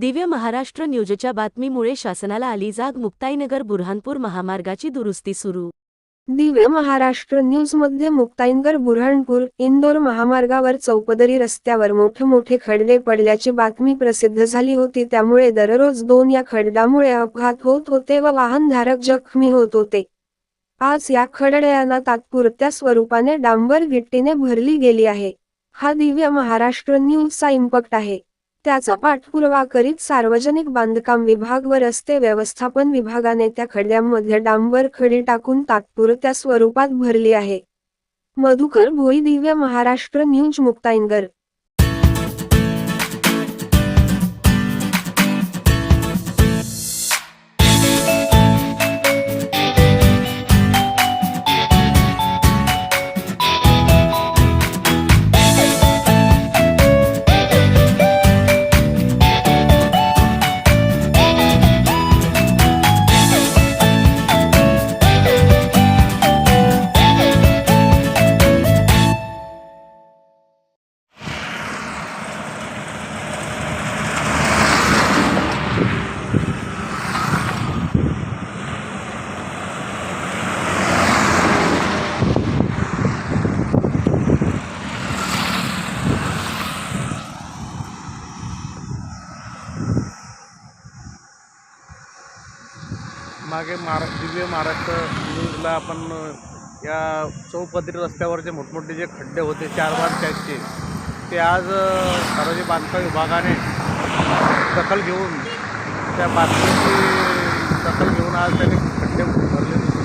दिव्य महाराष्ट्र न्यूजच्या बातमीमुळे शासनाला आली जाग मुक्ताईनगर बुरहानपूर महामार्गाची दुरुस्ती सुरू. दिव्य महाराष्ट्र न्यूजमध्ये मुक्ताईनगर बुरहानपूर इंदोर महामार्गावर चौपदरी रस्त्यावर मोठे मोठे खड्डे पडल्याची बातमी प्रसिद्ध झाली होती. त्यामुळे दररोज दोन या खड्ड्यामुळे अपघात होत होते व वाहनधारक जखमी होत होते. आज या खडड्यांना तात्पुरत्या स्वरूपाने डांबर गिट्टीने भरली गेली आहे. हा दिव्य महाराष्ट्र न्यूजचा इम्पॅक्ट आहे. त्याचा पाठपुरावा करीत सार्वजनिक बांधकाम विभाग व रस्ते व्यवस्थापन विभागाने त्या खड्ड्यांमध्ये डांबर खडी टाकून तात्पुरत्या स्वरूपात भरली आहे. मधुकर भोई दिव्य महाराष्ट्र न्यूज मुक्ताईनगर. मागे महारा दिव्य महाराष्ट्र न्यूजला आपण या चौपदरी रस्त्यावर जे मोठमोठे जे खड्डे होते चार बार टाईपचे ते आज सार्वजनिक बांधकाम विभागाने दखल घेऊन त्या बातमीची दखल घेऊन आज त्याने त्यांनी